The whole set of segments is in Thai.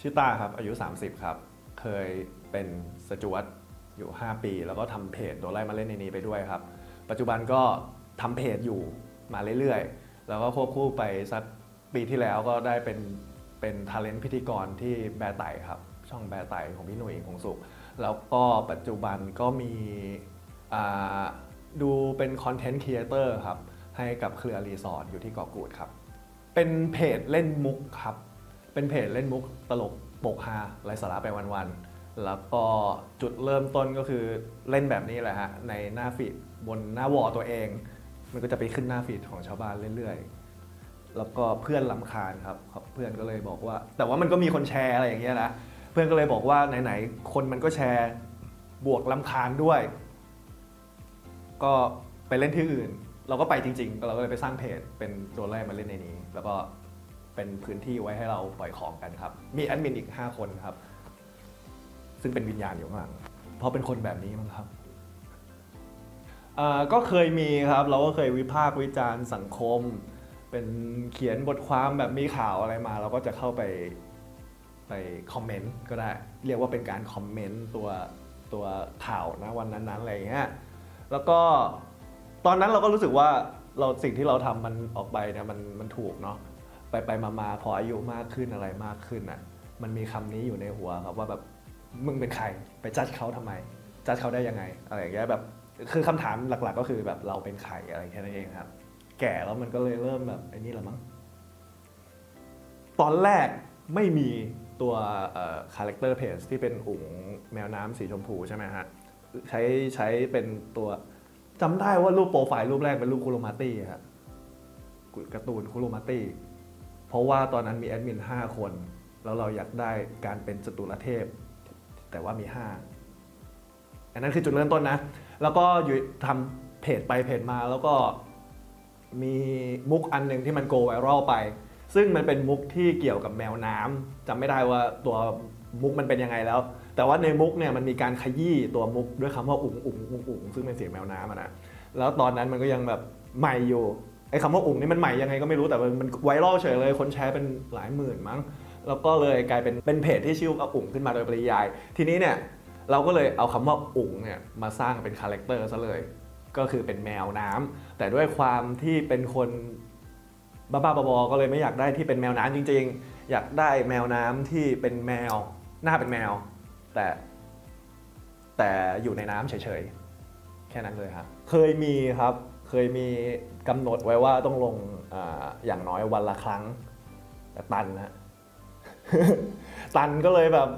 ชื่อตาครับอายุ 30 ครับ เคยเป็นสจวตอยู่ 5 ปี แล้วก็ทำเพจโดนไล่มาเล่นในนี้ไปด้วยครับ ปัจจุบันก็ทำเพจอยู่มาเรื่อยๆ แล้วก็ควบคู่ไปสักปีที่แล้วก็ได้เป็นเป็นทาเลนต์พิธีกรที่แบร์ไตครับ ช่องแบร์ไตของพี่หนุ่ยคงสุข แล้วก็ปัจจุบันก็มีอ่าดูเป็นคอนเทนต์ครีเอเตอร์ครับ ให้กับเครือรีสอร์ทอยู่ที่เกาะกูดครับ เป็นเพจเล่นมุกครับ เป็นเพจเล่นมุกตลกโปกฮาไรสาระไปวันๆ แล้วก็จุดเริ่มต้นก็คือเล่นแบบนี้แหละฮะ ในหน้าฟีดบนหน้าวอตัวเอง มันก็จะไปขึ้นหน้าฟีดของชาวบ้านเรื่อยๆ แล้วก็เพื่อนลำคาญครับ เพื่อนก็เลยบอกว่า แต่ว่ามันก็มีคนแชร์อะไรอย่างเงี้ยนะ เพื่อนก็เลยบอกว่าไหนๆ คนมันก็แชร์บวกลำคาญด้วย ก็ไปเล่นที่อื่น เราก็ไปจริง ๆ เราก็เลยไปสร้างเพจเป็นโดนไล่มาเล่นในนี้ แล้วก็ เป็นพื้นที่ไว้ให้เราปล่อยของกันครับ มีแอดมินอีก 5 คนครับ ซึ่งเป็นวิญญาณอยู่ข้างหลังเพราะเป็นคนแบบนี้มั้งครับอ่อก็เคยมีครับ เราก็เคยวิพากษ์วิจารณ์สังคม เป็นเขียนบทความแบบมีข่าวอะไรมา เราก็จะเข้าไปไปคอมเมนต์ก็ได้ เรียกว่าเป็นการคอมเมนต์ตัวตัวข่าวนะวันนั้นๆอะไรอย่างเงี้ยแล้วก็ตอนนั้นเราก็รู้สึกว่าเราสิ่งที่เราทำมันออกไปเนี่ยมันมันถูกเนาะ ไปไปมามาพออายุมากขึ้นอะไรมากขึ้นอะมันมีคำนี้อยู่ในหัวครับว่าแบบมึงเป็นใครไปจัดเขาทำไม จัดเขาได้ยังไงอะไรอย่างเงี้ยแบบคือคำถามหลัก ๆ ก็คือแบบเราเป็นใครอะไรแค่นั้นเองครับ แก่แล้วมันก็เลยเริ่มแบบไอ้นี่แหละมั้งตอนแรกไม่มีตัวคาแรคเตอร์เพจที่เป็นอุ๋งแมวน้ำสีชมพูใช่ไหมฮะใช้ใช้เป็นตัวจำได้ว่ารูปโปรไฟล์รูปแรกเป็นรูปคุโรมาตี้ครับการ์ตูนคุโรมาตี้ เพราะว่าตอนนั้นมีแอดมิน5 คน แล้วเราอยากได้การเป็นจตุรเทพ แต่ว่ามี 5 อันนั้นคือจุดเริ่มต้นนะ แล้วก็อยู่ทำเพจไปเพจมาแล้วก็มีมุกอันหนึ่งที่มันโกไวรัลไป ซึ่งมันเป็นมุกที่เกี่ยวกับแมวน้ำจำไม่ได้ว่าตัวมุกมันเป็นยังไงแล้ว แต่ว่าในมุกเนี่ยมันมีการขยี้ตัวมุกด้วยคำว่าอุ๋งอุ๋งอุ๋งอุ๋งซึ่งเป็นเสียงแมวน้ำนะแล้วตอนนั้นมันก็ยังแบบใหม่อยู่ ไอ้คำว่าอุ๋งนี่มันใหม่ยังไงก็ไม่รู้แต่มันไวรัลเฉยเลยคนแชร์เป็นหลายหมื่นมั้ง แล้วก็เลยกลายเป็นเป็นเพจที่ชื่อว่าอุ๋งขึ้นมาโดยปริยาย ทีนี้เนี่ยเราก็เลยเอาคำว่าอุ๋งเนี่ยมาสร้างเป็นคาแรคเตอร์ซะเลย ก็คือเป็นแมวน้ำแต่ด้วยความที่เป็นคนบ้าๆบอๆก็เลยไม่อยากได้ที่เป็นแมวน้ำจริง ๆ อยากได้แมวน้ำที่เป็นแมวหน้าเป็นแมว แต่แต่อยู่ในน้ำเฉยๆแค่นั้นเลยครับเคยมีครับ เคยมีกำหนดไว้ว่าต้องลงออย่างน้อยวันละครั้ง แต่ตันนะตันก็เลยแบบ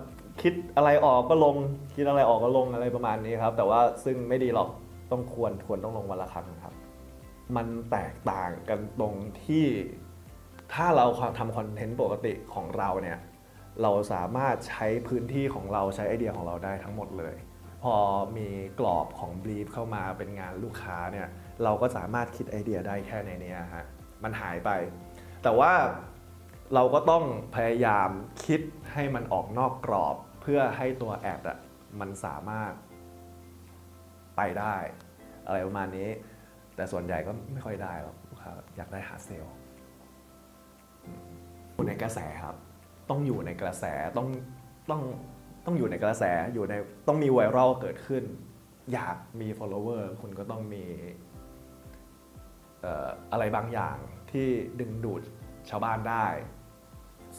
คิดอะไรออกก็ลง คิดอะไรออกก็ลงอะไรประมาณนี้ครับ แต่ว่าซึ่งไม่ดีหรอกต้องควรควรต้องลงวันละครั้งครับ มันแตกต่างกันตรงที่ถ้าเราทำคอนเทนต์ปกติของเราเนี่ยเราสามารถใช้พื้นที่ของเราใช้ไอเดียของเราได้ทั้งหมดเลย พอมีกรอบของบรีฟเข้ามาเป็นงานลูกค้าเนี่ย เราก็สามารถคิดไอเดียได้แค่ในนี้ฮะมันหายไป แต่ว่าเราก็ต้องพยายามคิดให้มันออกนอกกรอบ เพื่อให้ตัวแอดอะมันสามารถไปได้ อะไรประมาณนี้ แต่ส่วนใหญ่ก็ไม่ค่อยได้หรอกลูกค้าอยากได้หาเซลล์อืมอยู่ในกระแสครับ ต้องอยู่ในกระแสต้องต้องต้องอยู่ในกระแสอยู่ในต้องมีไวรัลเกิดขึ้น อยากมี follower คุณก็ต้องมี อะไรบางอย่างที่ดึงดูดชาวบ้านได้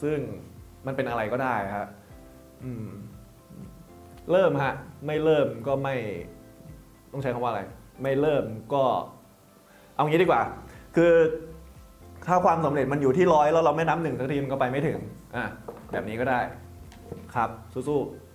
ซึ่งมันเป็นอะไรก็ได้ครับเริ่มฮะ ไม่เริ่มก็ไม่ ต้องใช้คำว่าอะไร ไม่เริ่มก็ เอางี้ดีกว่า คือถ้าความสำเร็จมันอยู่ที่ร้อยแล้วเราไม่นับหนึ่งสักทีมันก็ไปไม่ถึง อะ แบบนี้ก็ได้ ครับ สู้ๆ